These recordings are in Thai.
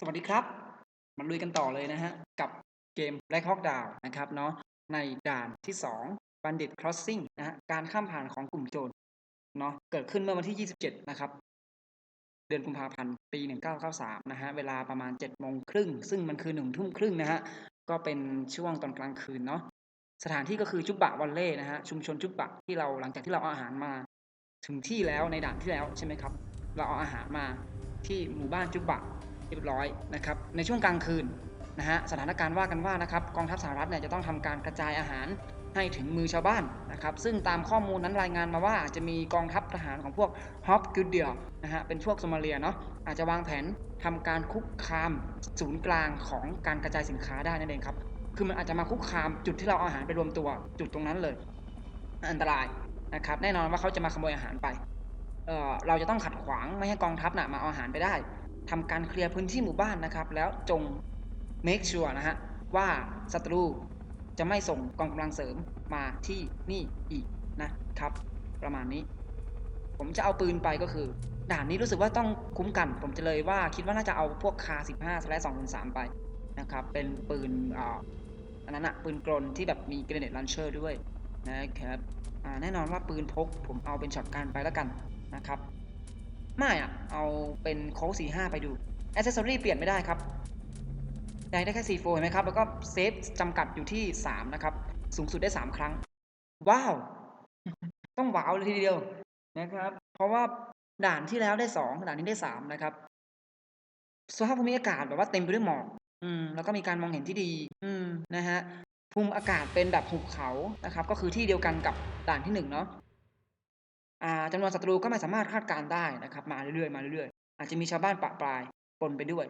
สวัสดีครับ มาลุยกันต่อเลยนะฮะ กับเกม Black Hawk Down นะครับเนาะในด่านที่ 2 Bandit Crossing นะฮะการข้ามผ่านของกลุ่มโจรเนาะเกิดขึ้นเมื่อวันที่ 27 นะครับ เดือนกุมภาพันธ์ ปี 1993 นะฮะ เวลาประมาณ7โมงครึ่ง ซึ่งมันคือ1ทุ่มครึ่งนะฮะ ก็เป็นช่วงตอนกลางคืนเนาะสถานที่ก็คือจุบบะวันเล่นะฮะ ชุมชนจุบบะที่เราหลังจากที่เราเอาอาหารมาถึงที่แล้วในด่านที่แล้วใช่ไหมครับ เราเอาอาหารมาที่หมู่บ้านจุบบะ เรียบร้อยนะครับในช่วงกลางคืนนะฮะสถานการณ์ว่ากันว่านะครับกองทัพสหรัฐเนี่ยจะต้องทำการกระจายอาหารให้ถึงมือชาวบ้านนะครับซึ่งตามข้อมูลนั้นรายงานมาว่าอาจจะมีกองทัพทหารของพวกฮอปกิลเดียนะฮะเป็นพวกโซมาเลียเนาะอาจจะวางแผนทำการคุกคามศูนย์กลางของการกระจายสินค้าได้นั่นเองครับคือมันอาจจะมาคุกคามจุดที่เราเอาอาหารไปรวมตัวจุดตรงนั้นเลย อันตรายนะครับแน่นอนว่าเขาจะมาขโมยอาหารไปเเราจะต้องขัดขวางไม่ให้กองทัพน่ะมาเอาอาหารไปได้ ทำการเคลียร์พื้นที่หมู่บ้านนะครับ แล้วจง make sure นะฮะว่าศัตรูจะไม่ส่งกองกำลังเสริมมาที่นี่อีกนะครับ ประมาณนี้ ผมจะเอาปืนไปก็คือ ด่านนี้รู้สึกว่าต้องคุ้มกัน ผมจะเลยว่าคิดว่าน่าจะเอาพวกคา15สไลด์2 3ไปนะครับ เป็นปืนอ่าอันนั้นอะปืนกลที่แบบมี grenade launcher ด้วยนะครับแน่นอนว่าปืนพกผมเอาเป็นช็อตกันไปแล้วกันนะครับ ไม่อะเอาเป็นโค้กสี่ห้าไปดูอ c เซสซอรี่เปลี่ยนไม่ได้ครับได้ได้แค่4โฟเห็นไหมครับ แล้วก็เซฟจำกัดอยู่ที่ 3 นะครับ สูงสุดได้ 3 ครั้ง ว้าว ต้องว้าวเลยทีเดียวนะครับ เพราะว่าด่านที่แล้วได้ 2 ด่านนี้ได้ 3 นะครับ สภาพภูมิอากาศแบบว่าเต็มไปด้วยหมอก อืม แล้วก็มีการมองเห็นที่ดี อืม นะฮะ ภูมิอากาศเป็นแบบหุบเขา นะครับ ก็คือที่เดียวกันกับด่านที่หนึ่งเนาะ จำนวนศัตรูก็ไม่สามารถคาดการได้นะครับ มาเรื่อยๆมาเรื่อยๆอาจจะมีชาวบ้านปะปลายปนไปด้วย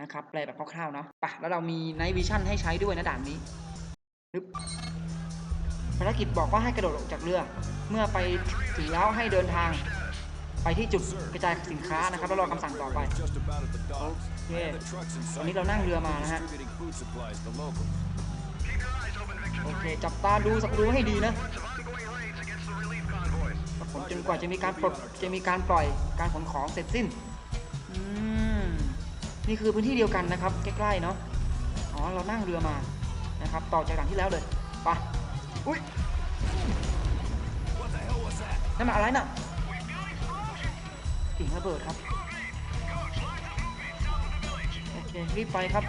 นะครับแปลแบบคร่าวๆเนาะปะแล้วเรามีไนท์วิชั่นให้ใช้ด้วยนะด่านนี้ฮึบภารกิจบอกว่าให้กระโดดออกจากเรือ เมื่อไปถึงแล้วให้เดินทาง ไปที่จุดกระจายสินค้านะครับ แล้วรอคำสั่งต่อไป Just about at the docks. Okay. The trucks in ตอนนี้เรานั่งเรือมานะฮะโอเคจับตาดูศัตรูให้ดีนะ ผมจนกว่าจะมีการปลดจะมีการปล่อยการขนของเสร็จสิ้นอืมนี่คือพื้นที่เดียวกันนะครับ ใกล้ๆเนาะอ๋อเรานั่งเรือมานะครับ ต่อจากด่านที่แล้วเลยไปอุ้ยนั่นมันอะไรน่ะเสียงระเบิดครับโอเครีบไปครับ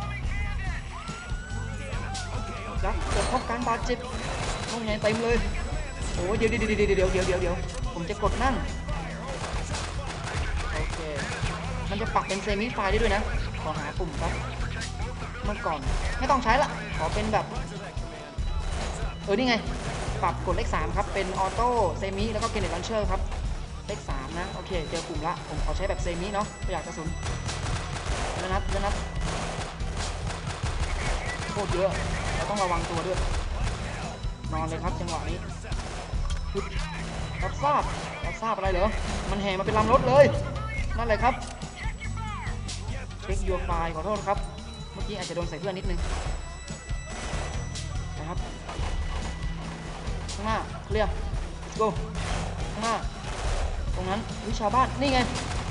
รับเกิดพบการบาดเจ็บห้องไงเต็มเลยโอ้เดี๋ยวเดี๋ยวเดี๋ยวเดี๋ยวเดี๋ยวเดี๋ยว ผมจะกดนั่ง โอเค มันจะปรับเป็นเซมิไฟได้ด้วยนะ ขอหาปุ่มครับเมื่อก่อน ไม่ต้องใช้ละ ขอเป็นแบบ เออ นี่ไง ปรับกดเลข 3 ครับ เป็นออโต้เซมิแล้วก็เกเนตลันเชอร์ครับ เลข 3 นะ โอเค เจอปุ่มละ ผมขอใช้แบบเซมิเนาะประหยัดกระสุนเดี๋ยวนัดเดี๋ยวนัดโคตรเยอะ เราต้องระวังตัวด้วย นอนเลยครับจังหวะนี้ รับทราบรับทราบอะไรเหรอ มันแห่มาเป็นลำรถเลย นั่นแหละครับเช็คยูไฟขอโทษครับ เมื่อกี้อาจจะโดนใส่เพื่อนนิดนึงนะครับ ข้างหน้าเคลียร์ go ข้างหน้า ตรงนั้นวิชาวบ้าน นี่ไง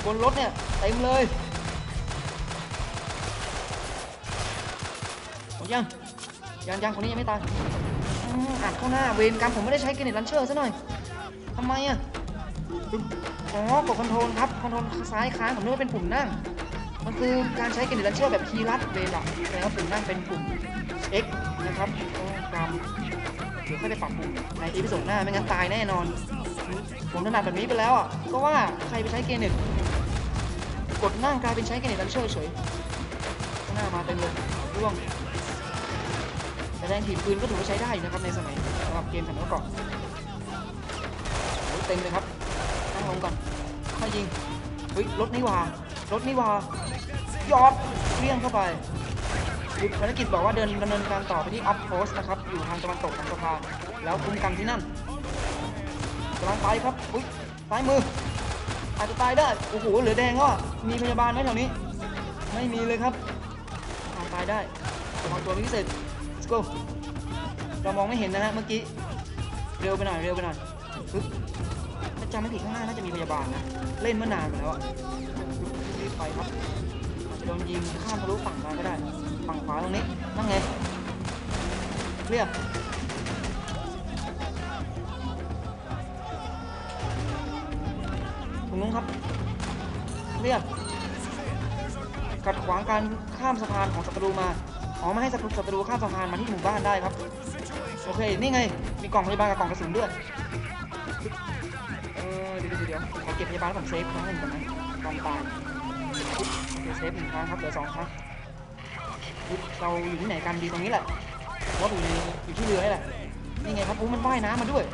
บนรถเนี่ยเต็มเลยหมดยังยังยังคนนี้ยังไม่ตาย อัดเข้าหน้าเวรกรรมผมไม่ได้ใช้เกรเนตลันเชอร์ซะหน่อยทำไมอะอ๋อกดคอนโทรลครับคอนโทรลซ้ายค้างผมนึกว่าเป็นปุ่มนั่ง มันคือการใช้เกรเนตลันเชอร์แบบคีย์ลัดเวรละแสดงว่าปุ่มนั่งเป็นปุ่ม X นะครับกรรมเดี๋ยวค่อยไปปรับปรุงในอีพิโซดหน้าไม่งั้นตายแน่นอน ผมถนัดแบบนี้ไปแล้วอะก็ว่าใครไปใช้เกรเนตกดนั่งกลายเป็นใช้เกรเนตลันเชอร์เฉยหน้ามาเต็มเลยร่วง แรงถีบปืนก็ถือว่าใช้ได้นะครับในสมัยสำหรับเกมสมัยก่อนเต็มเลยครับนั่งลงก่อนค่อยยิงเฮ้ยรถนี่วารถนี่วายอดเลี้ยงเข้าไปภารกิจบอกว่าเดินดำเนินการต่อไปที่ออฟโพสนะครับ อยู่ทางตะวันตกทางสะพานแล้วคุมกันที่นั่นกำลังไปครับอุ้ยซ้ายมือ อาจจะตายได้ โอ้โห เหลือแดงก็มีพยาบาลไหมแถวนี้ ไม่มีเลยครับอาจตายได้ระวังตัวพิเศษ go เรามองไม่เห็นนะฮะเมื่อกี้ เร็วไปหน่อย เร็วไปหน่อยปึ๊บถ้าจำไม่ผิดข้างหน้าน่าจะมีพยาบาลนะ เล่นเมื่อนานมาแล้วอะรีบไปครับอาจจะโดนยิงข้ามทะลุฝั่งมาก็ได้ ฝั่งขวาตรงนี้นั่งไงเรียบตรงนู้นครับเรียบขัดขวางการข้ามสะพานของศัตรูมา อ๋อไม่ให้ศัตรูศัตรูข้ามสะพานมาที่หมู่บ้านได้ครับ โอเค นี่ไง มีกล่องพยาบาลกับกล่องกระสุนด้วย เออเดี๋ยวเดี๋ยวเดี๋ยวขอเก็บพยาบาลแล้วผมเซฟครั้งหนึ่งก่อนนะตอนตายโอเคเซฟหนึ่งครั้งครับเหลือสองครั้งเราอยู่ที่ไหนกันดีตรงนี้แหละเพราะว่าอยู่อยู่ที่เรือนี่แหละ นี่ไงครับอู้มันว่ายน้ำมาด้วย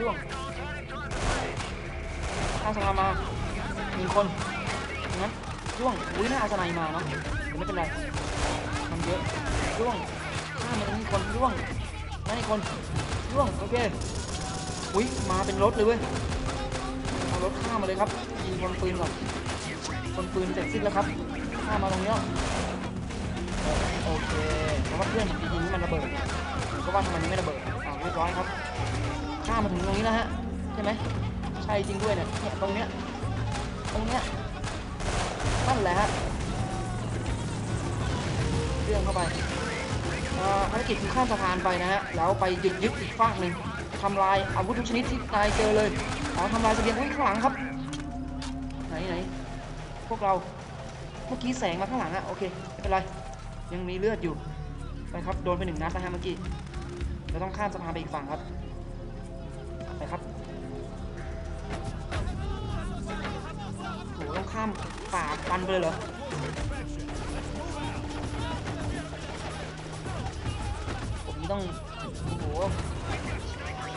ร่วงข้ามสะพานมาหนึ่งคน ร่วงอุ้ยน่าอาสไนมาเนาะไม่เป็นไรมันเยอะร่วงข้ามมาตรงนี้คนร่วงนั่นอีคนร่วงโอเคอุ้ยมาเป็นรถเลยเว้ยเอารถข้ามมาเลยครับยิงคนปืนก่อนคนปืนเสร็จสิ้นแล้วครับข้ามมาตรงเนี้ยโอเคเพราะว่าเพื่อนผมยิงนี่มันระเบิดผมก็ว่าทำไมมันไม่ระเบิดอ่าเรียบร้อยครับข้ามมาถึงตรงนี้แล้วฮะใช่ไหมใช่จริงด้วยเนี่ยเนี่ยตรงเนี้ยตรงเนี้ย นั่นแหละฮะเรื่องเข้าไปอ่อภารกิจคือข้ามสะพานไปนะฮะ แล้วไปยึดยึดอีกฝั่งหนึ่งทำลายอาวุธทุกชนิดที่นายเจอเลยอ๋อทำลายเสบียงอุ้ข้างหลังครับ ไหนไหนพวกเรา เมื่อกี้แสงมาข้างหลังอะโอเคไม่เป็นไร ยังมีเลือดอยู่ ไปครับ โดนไปหนึ่งนัดนะฮะเมื่อกี้ เราต้องข้ามสะพานไปอีกฝั่งครับ ไปครับโหต้องข้าม ป่าปันไปเลยเหรอผมต้องโอ้โห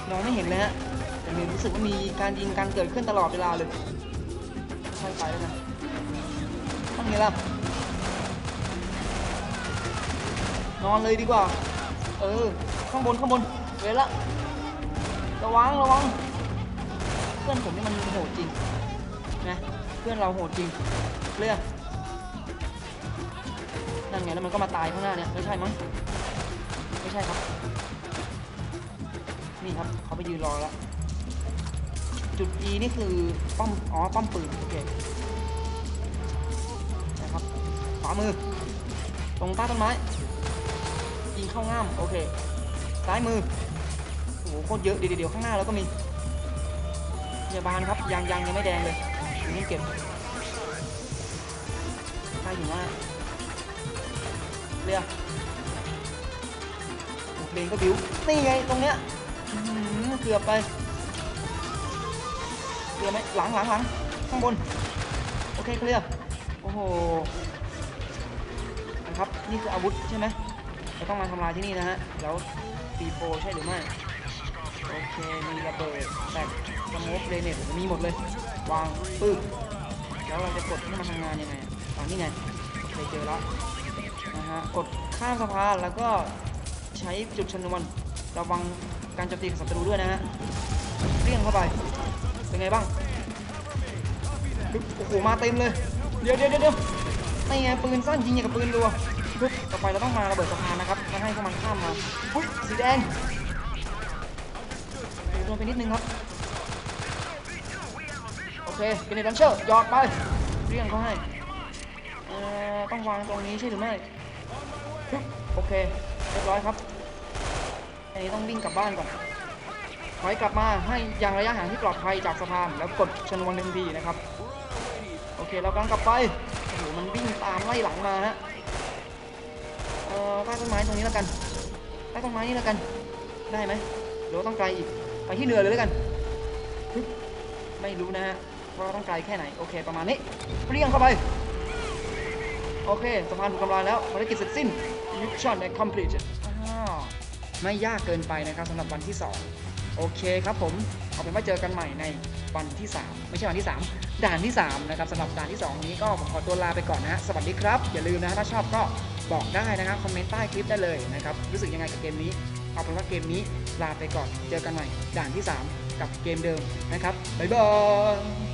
มองไม่เห็นเลยฮะแต่มีรู้สึกว่ามีการยิงกันเกิดขึ้นตลอดเวลาเลยใช่ไปแล้วนะต้องไงล่ะนอนเลยดีกว่า เออ ข้างบนข้างบนเวละระวังระวัง เพื่อนผมนี่มันโหดจริง เพื่อนเราโหดจริงเรื่องนั่นไงแล้วมันก็มาตายข้างหน้าเนี่ยไม่ใช่มั้งไม่ใช่ครับ นี่ครับเขาไปยืนรอแล้ว จุด E นี่คือป้อมอ๋อป้อมปืนโอเคนะครับขวามือ ตรงใต้ต้นไม้ยิงเข้าง่ามโอเคซ้ายมือโอ้โหโคตรเยอะเดี๋ยวเดี๋ยวข้างหน้าแล้วก็มีพยาบาลครับยังยังยังไม่แดงเลย ยังไม่เก็บใกล้ถึงว่าเรียกเพลงก็บิ้วนี่ไงตรงเนี้ยเกือบไปเคลียร์ไหมหลังหลังหลังข้างบน โอเคเคลียร์โอ้โหนะครับนี่คืออาวุธใช่ไหมเราต้องมาทำลายที่นี่นะฮะแล้วปีโฟใช่หรือไม่โอเคมีระเบิดแตกสโมกเรเนตมีหมดเลย วางปึ๊บแล้วเราจะกดให้มันทำงานยังไงอ่านี่ไงโอเคเจอแล้วนะฮะกดข้ามสะพานแล้วก็ใช้จุดชนวนระวังการโจมตีของศัตรูด้วยนะฮะเรียงเข้าไปเป็นไงบ้างโอ้โหมาเต็มเลย เดี๋ยวเดี๋ยวเดี๋ยวเดี๋ยวนี่ไงปืนสั้นยิงอย่างกับปืนรัวปึ๊บต่อไปเราต้องมาระเบิดสะพานนะครับไม่ให้พวกมันข้ามมาปุ๊บสีแดงโดนไปนิดนึงครับ โอเคเป็นในดันเชอร์หยอดไปเรียงเขาให้เอ่อต้องวางตรงนี้ใช่หรือไม่โอเคเรียบร้อยครับอันนี้ต้องวิ่งกลับบ้านก่อนถอยกลับมาให้ย่างระยะห่างที่ปลอดภัยจากสะพานแล้วกดชนวนทันทีนะครับ โอเคเรากำลังกลับไปโอ้โหมันวิ่งตามไล่หลังมาฮะเอ่อใต้ต้นไม้ตรงนี้แล้วกันใต้ต้นไม้นี่แล้วกัน ได้ไหมหรือว่าต้องไกลอีกไปที่เรือเลยแล้วกัน ไม่รู้นะฮะ ว่าต้องไกลแค่ไหน โอเค ประมาณนี้เปรี้ยงเข้าไป โอเคสะพานถูกทำลายแล้วภารกิจเสร็จสิ้น Mission accomplished อ้าวไม่ยากเกินไปนะครับสำหรับวันที่ 2 โอเคครับผม เอาเป็นว่าเจอกันใหม่ในวันที่ 3 ไม่ใช่วันที่ 3 ด่านที่ 3 นะครับสำหรับด่านที่ 2 นี้ก็ผมขอตัวลาไปก่อนนะฮะ สวัสดีครับ อย่าลืมนะฮะถ้าชอบก็บอกได้นะครับ คอมเมนต์ใต้คลิปได้เลยนะครับ รู้สึกยังไงกับเกมนี้ เอาเป็นว่าเกมนี้ลาไปก่อน เจอกันใหม่ด่านที่ 3 กับเกมเดิมนะครับ บ๊ายบาย